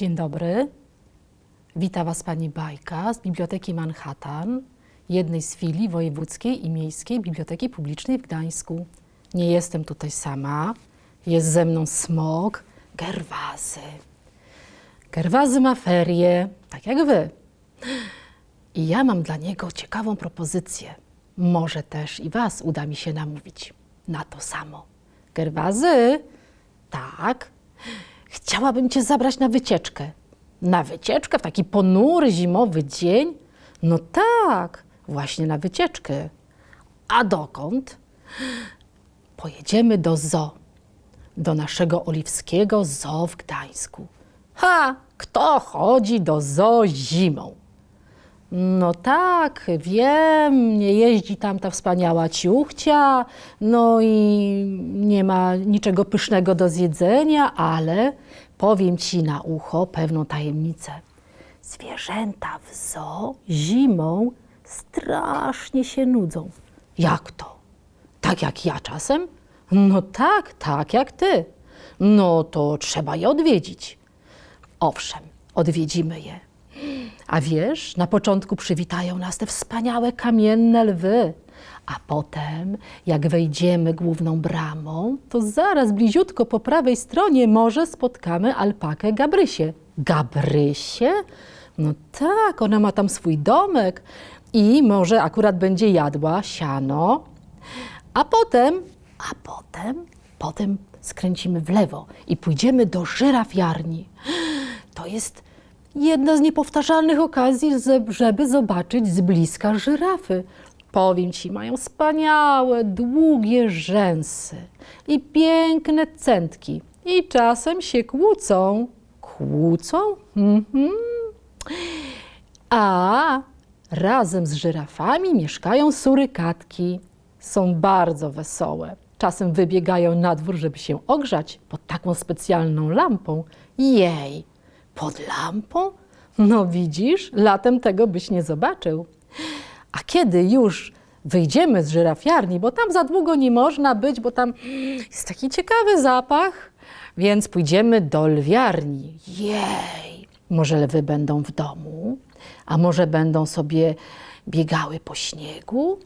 Dzień dobry. Wita Was Pani Bajka z Biblioteki Manhattan, jednej z filii Wojewódzkiej i Miejskiej Biblioteki Publicznej w Gdańsku. Nie jestem tutaj sama. Jest ze mną smok Gerwazy. Gerwazy ma ferie, tak jak Wy. I ja mam dla niego ciekawą propozycję. Może też i Was uda mi się namówić na to samo. Gerwazy, tak, chciałabym Cię zabrać na wycieczkę. Na wycieczkę w taki ponury zimowy dzień? No tak, właśnie na wycieczkę. A dokąd? Pojedziemy do zoo, do naszego oliwskiego zoo w Gdańsku. Ha, kto chodzi do zoo zimą? No tak, wiem, nie jeździ tam ta wspaniała ciuchcia, no i nie ma niczego pysznego do zjedzenia, ale powiem ci na ucho pewną tajemnicę. Zwierzęta w zoo zimą strasznie się nudzą. Jak to? Tak jak ja czasem? No tak, tak jak ty. No to trzeba je odwiedzić. Owszem, odwiedzimy je. A wiesz, na początku przywitają nas te wspaniałe kamienne lwy, a potem, jak wejdziemy główną bramą, to zaraz bliziutko po prawej stronie może spotkamy alpakę Gabrysię. Gabrysię? No tak, ona ma tam swój domek i może akurat będzie jadła siano. A potem, a potem, potem skręcimy w lewo i pójdziemy do żyrafiarni. To jest jedna z niepowtarzalnych okazji, żeby zobaczyć z bliska żyrafy. Powiem ci, mają wspaniałe, długie rzęsy i piękne cętki. I czasem się kłócą. Kłócą? Mhm. A razem z żyrafami mieszkają surykatki. Są bardzo wesołe. Czasem wybiegają na dwór, żeby się ogrzać pod taką specjalną lampą. Jej, pod lampą? No widzisz, latem tego byś nie zobaczył. A kiedy już wyjdziemy z żyrafiarni, bo tam za długo nie można być, bo tam jest taki ciekawy zapach, więc pójdziemy do lwiarni. Jej! Może lwy będą w domu, a może będą sobie biegały po śniegu?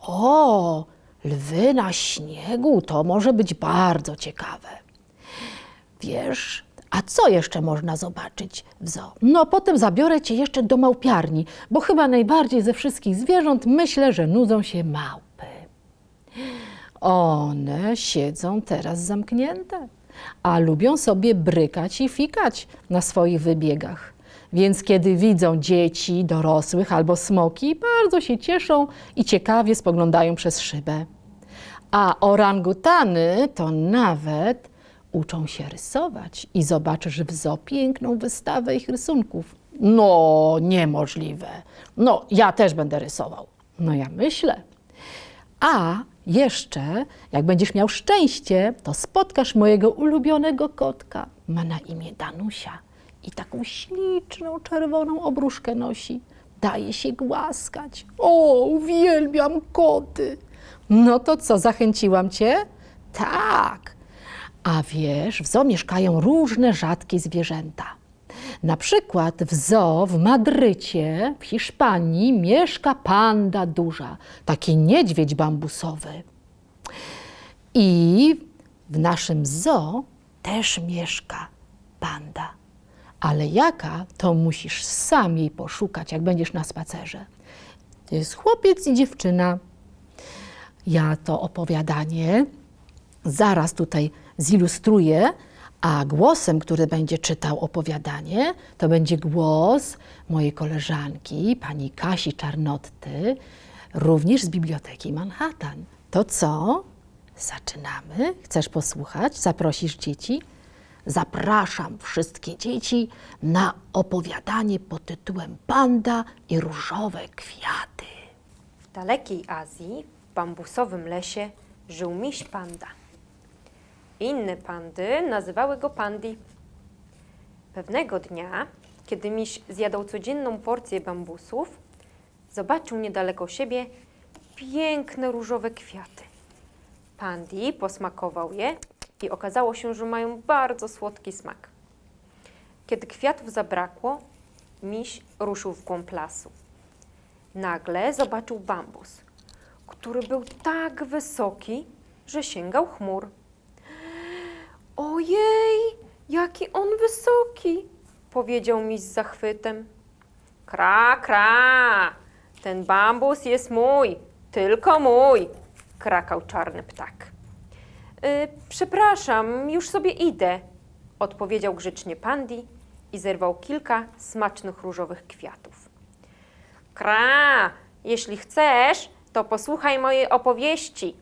O, lwy na śniegu to może być bardzo ciekawe. Wiesz, a co jeszcze można zobaczyć w zoo? No, potem zabiorę cię jeszcze do małpiarni, bo chyba najbardziej ze wszystkich zwierząt myślę, że nudzą się małpy. One siedzą teraz zamknięte, a lubią sobie brykać i fikać na swoich wybiegach. Więc kiedy widzą dzieci, dorosłych albo smoki, bardzo się cieszą i ciekawie spoglądają przez szybę. A orangutany to nawet uczą się rysować i zobaczysz w zoo piękną wystawę ich rysunków. No, niemożliwe. No, ja też będę rysował. No, ja myślę. A jeszcze, jak będziesz miał szczęście, to spotkasz mojego ulubionego kotka. Ma na imię Danusia i taką śliczną czerwoną obruszkę nosi. Daje się głaskać. O, uwielbiam koty. No to co, zachęciłam cię? Tak. A wiesz, w zoo mieszkają różne rzadkie zwierzęta. Na przykład w zoo w Madrycie, w Hiszpanii, mieszka panda duża, taki niedźwiedź bambusowy. I w naszym zoo też mieszka panda. Ale jaka, to musisz sam jej poszukać, jak będziesz na spacerze. To jest chłopiec i dziewczyna. Ja to opowiadanie zaraz tutaj zilustruję, a głosem, który będzie czytał opowiadanie, to będzie głos mojej koleżanki, pani Kasi Czarnotty, również z Biblioteki Manhattan. To co? Zaczynamy? Chcesz posłuchać? Zaprosisz dzieci? Zapraszam wszystkie dzieci na opowiadanie pod tytułem Panda i różowe kwiaty. W dalekiej Azji, w bambusowym lesie, żył miś panda. Inne pandy nazywały go pandi. Pewnego dnia, kiedy miś zjadał codzienną porcję bambusów, zobaczył niedaleko siebie piękne różowe kwiaty. Pandi posmakował je i okazało się, że mają bardzo słodki smak. Kiedy kwiatów zabrakło, miś ruszył w głąb lasu. Nagle zobaczył bambus, który był tak wysoki, że sięgał chmur. Ojej, jaki on wysoki, powiedział miś z zachwytem. Kra, kra, ten bambus jest mój, tylko mój, krakał czarny ptak. Y, przepraszam, już sobie idę, odpowiedział grzecznie Pandi i zerwał kilka smacznych różowych kwiatów. Kra, jeśli chcesz, to posłuchaj mojej opowieści,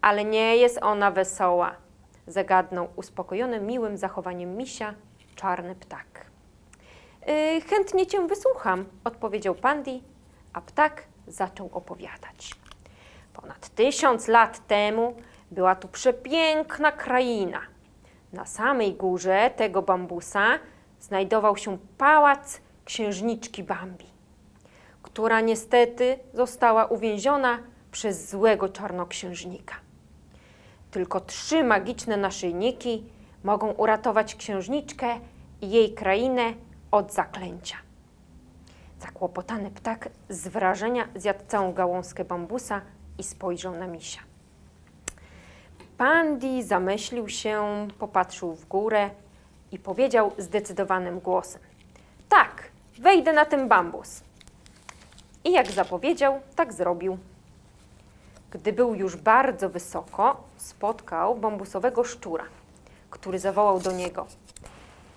ale nie jest ona wesoła, zagadnął uspokojony miłym zachowaniem misia czarny ptak. Y, chętnie cię wysłucham, odpowiedział Pandi, a ptak zaczął opowiadać. Ponad tysiąc lat temu była tu przepiękna kraina. Na samej górze tego bambusa znajdował się pałac księżniczki Bambi, która niestety została uwięziona przez złego czarnoksiężnika. Tylko trzy magiczne naszyjniki mogą uratować księżniczkę i jej krainę od zaklęcia. Zakłopotany ptak z wrażenia zjadł całą gałązkę bambusa i spojrzał na misia. Pandi zamyślił się, popatrzył w górę i powiedział zdecydowanym głosem: Tak, wejdę na ten bambus. I jak zapowiedział, tak zrobił. Gdy był już bardzo wysoko, spotkał bambusowego szczura, który zawołał do niego: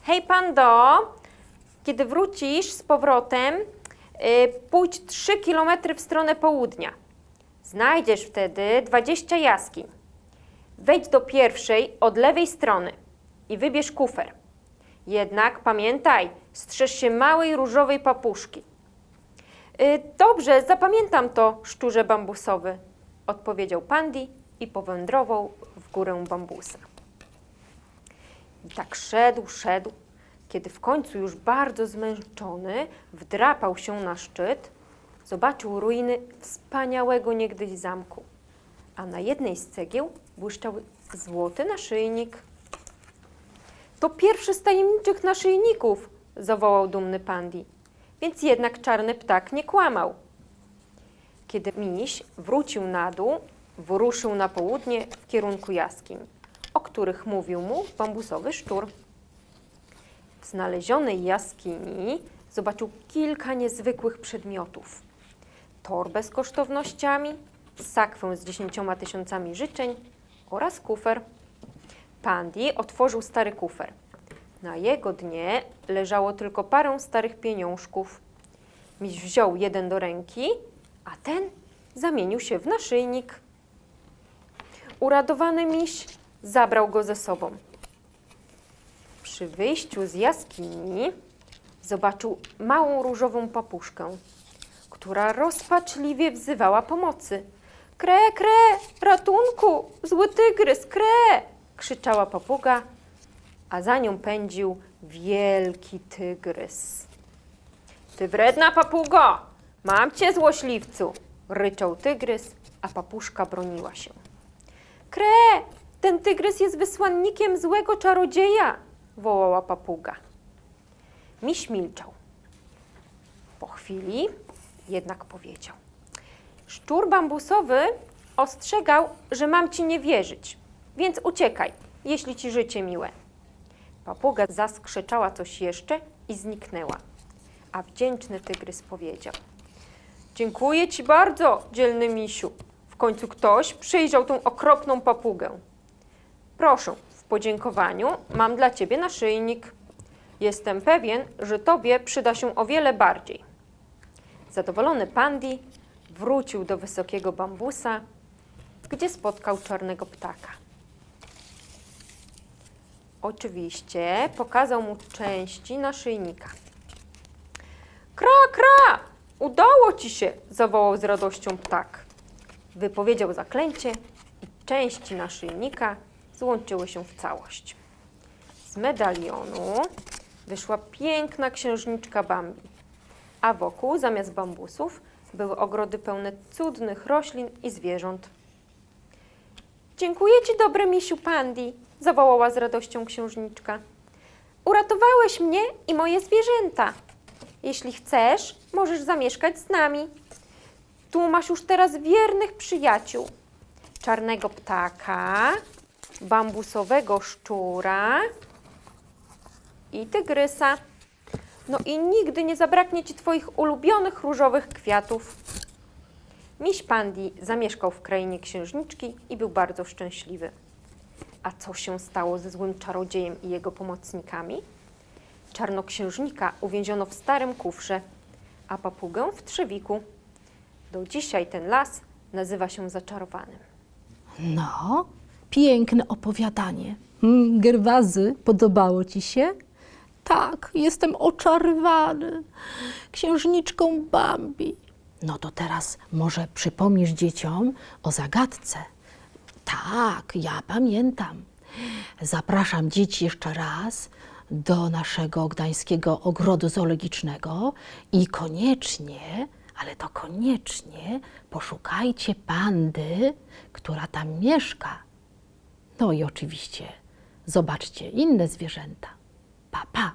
Hej, pando, kiedy wrócisz z powrotem, y, pójdź 3 kilometry w stronę południa. Znajdziesz wtedy 20 jaskiń. Wejdź do pierwszej od lewej strony i wybierz kufer. Jednak pamiętaj, strzeż się małej różowej papuszki. Y, dobrze, zapamiętam to, szczurze bambusowy, odpowiedział Pandi i powędrował w górę bambusa. I tak szedł, szedł, kiedy w końcu już bardzo zmęczony wdrapał się na szczyt, zobaczył ruiny wspaniałego niegdyś zamku, a na jednej z cegieł błyszczał złoty naszyjnik. To pierwszy z tajemniczych naszyjników, zawołał dumny Pandi, więc jednak czarny ptak nie kłamał. Kiedy miś wrócił na dół, wyruszył na południe w kierunku jaskiń, o których mówił mu bambusowy szczur. W znalezionej jaskini zobaczył kilka niezwykłych przedmiotów. Torbę z kosztownościami, sakwę z dziesięcioma tysiącami życzeń oraz kufer. Pandi otworzył stary kufer. Na jego dnie leżało tylko parę starych pieniążków. Miś wziął jeden do ręki, a ten zamienił się w naszyjnik. Uradowany miś zabrał go ze sobą. Przy wyjściu z jaskini zobaczył małą różową papuszkę, która rozpaczliwie wzywała pomocy. Kre, kre, ratunku, zły tygrys, kre! krzyczała papuga, a za nią pędził wielki tygrys. Ty wredna papugo, mam cię złośliwcu, ryczał tygrys, a papuszka broniła się. Kre, ten tygrys jest wysłannikiem złego czarodzieja, wołała papuga. Miś milczał. Po chwili jednak powiedział. Szczur bambusowy ostrzegał, że mam ci nie wierzyć, więc uciekaj, jeśli ci życie miłe. Papuga zaskrzeczała coś jeszcze i zniknęła, a wdzięczny tygrys powiedział. Dziękuję ci bardzo, dzielny misiu. W końcu ktoś przyjrzał tą okropną papugę. Proszę, w podziękowaniu mam dla ciebie naszyjnik. Jestem pewien, że tobie przyda się o wiele bardziej. Zadowolony Pandi wrócił do wysokiego bambusa, gdzie spotkał czarnego ptaka. Oczywiście pokazał mu części naszyjnika. Kra, kra! Udało ci się! zawołał z radością ptak. Wypowiedział zaklęcie i części naszyjnika złączyły się w całość. Z medalionu wyszła piękna księżniczka Bambi, a wokół zamiast bambusów były ogrody pełne cudnych roślin i zwierząt. Dziękuję ci, dobry misiu Pandi, zawołała z radością księżniczka. Uratowałeś mnie i moje zwierzęta. Jeśli chcesz, możesz zamieszkać z nami. Tu masz już teraz wiernych przyjaciół. Czarnego ptaka, bambusowego szczura i tygrysa. No i nigdy nie zabraknie ci twoich ulubionych różowych kwiatów. Miś Pandi zamieszkał w krainie księżniczki i był bardzo szczęśliwy. A co się stało ze złym czarodziejem i jego pomocnikami? Czarnoksiężnika uwięziono w starym kufrze, a papugę w trzewiku. Do dzisiaj ten las nazywa się zaczarowanym. No, piękne opowiadanie. Mm, Gerwazy, podobało ci się? Tak, jestem oczarowany księżniczką Bambi. No to teraz może przypomnisz dzieciom o zagadce. Tak, ja pamiętam. Zapraszam dzieci jeszcze raz do naszego gdańskiego ogrodu zoologicznego i koniecznie, ale to koniecznie poszukajcie pandy, która tam mieszka. No i oczywiście zobaczcie inne zwierzęta. Pa, pa.